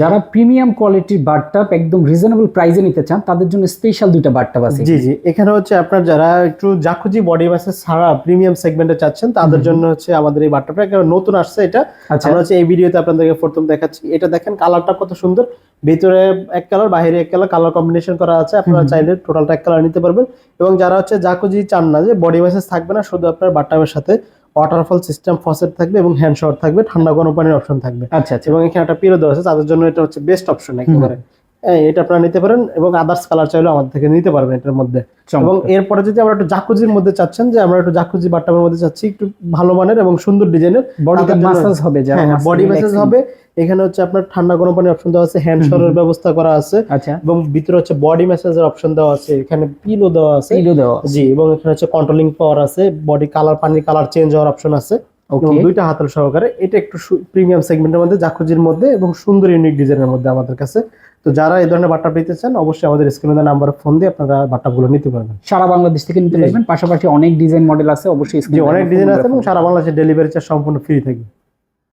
যারা প্রিমিয়াম কোয়ালিটির বারটাপ একদম রিজনেবল প্রাইসে নিতে চান তাদের জন্য স্পেশাল দুইটা বারটাপ আছে জি জি। এখানে হচ্ছে আপনার যারা একটু জাকুজি বডি ম্যাসেজ ছাড়া প্রিমিয়াম সেগমেন্টে চাচ্ছেন তাদের জন্য হচ্ছে আমাদের এই বাট্টাটা একেবারে নতুন আসছে এটা। আচ্ছা। আমরা হচ্ছে এই ভিডিওতে আপনাদেরকে প্রথম দেখাচ্ছি। এটা দেখেন কালারটা কত সুন্দর। ভিতরে এক কালার বাইরে এক কালার কালার কম্বিনেশন করা আছে। আপনারা চাইলে টোটালটা এক কালার নিতে পারবেন। এবং যারা হচ্ছে জাকুজি চান না যে বডি ম্যাসেজ থাকবে না শুধু আপনার বাট্টাপের সাথে ওয়াটারফল সিস্টেম ফসেট থাকবে এবং হ্যান্ড শাওয়ার থাকবে ঠান্ডা গরম পানির অপশন থাকবে। আচ্ছা আচ্ছা। এবং এখানে একটা পিরো দেওয়া আছে তাদের জন্য এটা হচ্ছে বেস্ট অপশন একেবারে। এটা আপনারা নিতে পারেন এবং আদার্স কালার চাইলেও আমাদের থেকে নিতে পারবেন এটার মধ্যে। এবং এরপরে যদি আমরা একটু জাকুজির মধ্যে চাচ্ছেন যে আমরা একটু জাকুজি বাট্টাবের মধ্যে চাচ্ছি একটু ভালো মানের এবং সুন্দর ডিজাইনের বডিতে মাসাজ হবে হ্যাঁ বডি ম্যাসেজ হবে। এখানে হচ্ছে আপনার ঠান্ডা গরম পানির অপশন দেওয়া আছে হ্যান্ড শাওয়ারের ব্যবস্থা করা আছে আচ্ছা। এবং ভিতরে হচ্ছে বডি ম্যাসেজের অপশন দেওয়া আছে এখানে পিলো দেওয়া আছে। এইগুলো দেওয়া জি এবং এখানে হচ্ছে কন্ট্রোলিং পাওয়ার আছে বডি কালার পানির কালার চেঞ্জ হওয়ার অপশন আছে। এবং দুইটা হাতল সহকারে এটা একটু প্রিমিয়াম সেগমেন্টের মধ্যে জাকুজির মধ্যে এবং সুন্দর ইউনিক ডিজাইনের মধ্যে আমাদের কাছে। তো যারা এই ধরনের বাট্টা পেতে চান অবশ্যই আমাদের স্ক্রিনে নাম্বারে ফোন দিয়ে আপনারা বাট্টাগুলো নিতে পারবেন। সারা বাংলাদেশ থেকে নিতে। পারবেন। পাশাপাশি অনেক ডিজাইন মডেল আছে অবশ্যই অনেক ডিজাইন আছে এবং সারা বাংলাদেশে ডেলিভারি চার্জ সম্পূর্ণ ফ্রি থাকবে